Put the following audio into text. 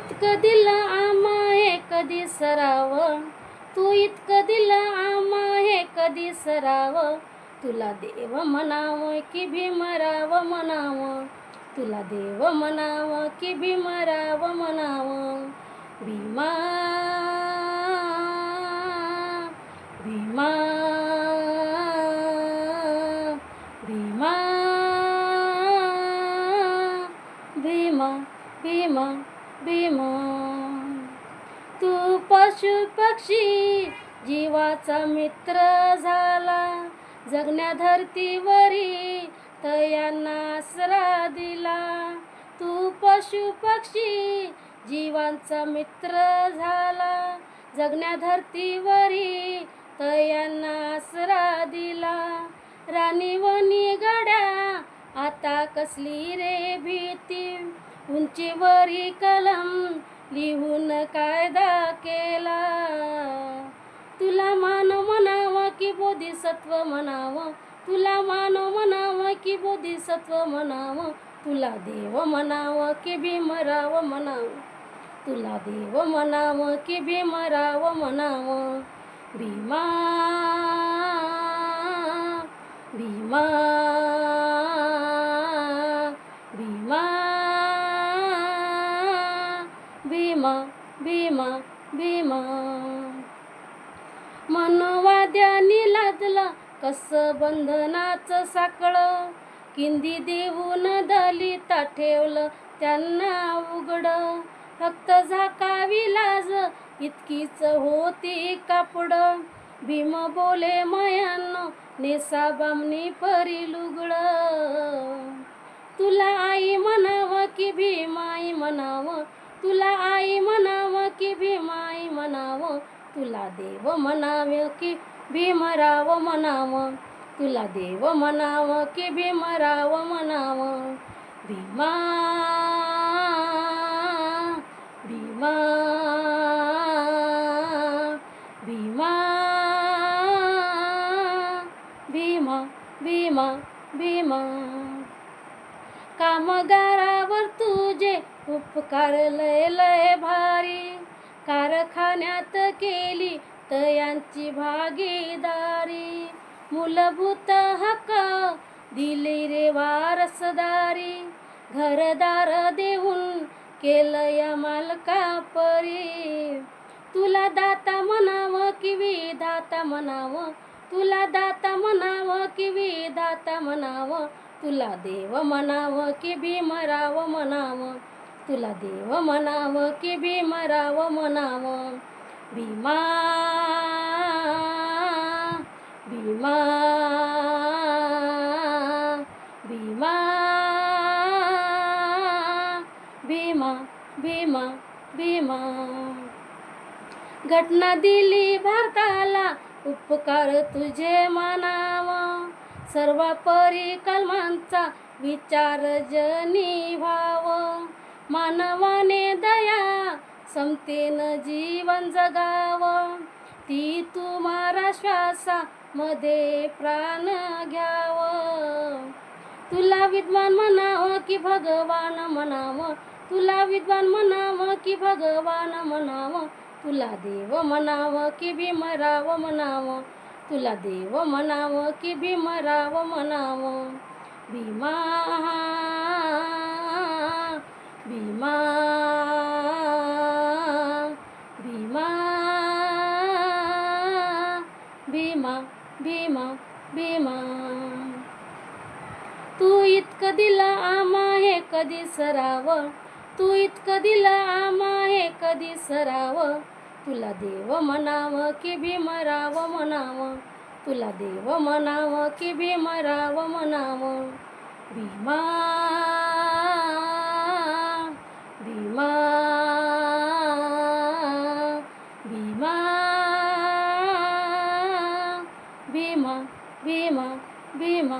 इतकं दिलं आमा हे कधी सराव? तू इतकं दिलं आमा हे कधी सराव? तुला देव म्हणावं की भीमराव म्हणावं? तुला देव म्हणावं की भीमराव म्हणावं? भीमा भीमा भीमा भीमा भीमा. भीमा तू पशु पक्षी जीवाचा मित्र झाला. जगण्या धर्तीवरी तयांना आसरा दिला. तू पशु पक्षी जीवांचा मित्र झाला. जगण्या धर्तीवरी तयांना आसरा दिला. राणीवनी गड्या आता कसली रे भीती? उंचीवरी कलम लिहून कायदा केला. तुला मानव म्हणावं की बोधिसत्व म्हणावं. तुला मानव म्हणावं की बोधिसत्व म्हणावं. तुला देव म्हणावं की भीमराव म्हणावं. तुला देव म्हणावं की भीमराव म्हणावं. भीमा भीमा. भीमा भीमा. भीमा मनवाद्यानी लादलं कस बंधनाचं साकळं. किंदी देऊन दलिता ठेवलं त्यांना उघड. फक्त झाकावी लाज इतकीच होती कापड. भीम बोले मयानो नेसा बामणी परी लुगड. तुला आई म्हणावं की भीमाई म्हणावं तुला आई म्हणावं की भीमाई म्हणावं? तुला देव म्हणावं की भीमराव म्हणावं? तुला देव म्हणावं की भीमराव म्हणावं? भीमा भीमा भीमा भीमा भीमा भीमा. कामगारावर तुझे उपकार लय लय भारी. कारखान्यात केली तयांची भागीदारी. मूलभूत हक्क दिली रे वारसदारी. घरदार देऊन केलं या मालका परी तुला दाता म्हणावं की विधाता म्हणावं? तुला दाता म्हणावं की विधाता म्हणावं? तुला देव म्हणावं की भीमराव म्हणावं? तुला देव म्हणावं की भीमराव म्हणावं? भीमा भीमा भीमा भीमा भीमा भीमा. घटना दिली भारताला उपकार तुझे मानावं सर्व परिकल्मांचा विचार जनी व्हावं? मानवाने दया समतेनं जीवन जगावं. ती तुम्हाला श्वासामध्ये प्राण घ्यावं. तुला विद्वान म्हणावं की भगवान म्हणावं. तुला विद्वान म्हणावं की भगवान म्हणावं. तुला देव म्हणावं की भीमराव म्हणावं. तुला देव म्हणावं की भीमराव म्हणावं. भीमा भीमा भीमा. तू इतकं दिलं आमा हे कधी सराव? तू इतकं दिलं आमा हे कधी सराव? तुला देव म्हणावं की भीमराव म्हणावं? तुला देव म्हणावं की भीमराव म्हणावं? भीमा. ಭೀಮ ಭೀಮ ಭೀಮ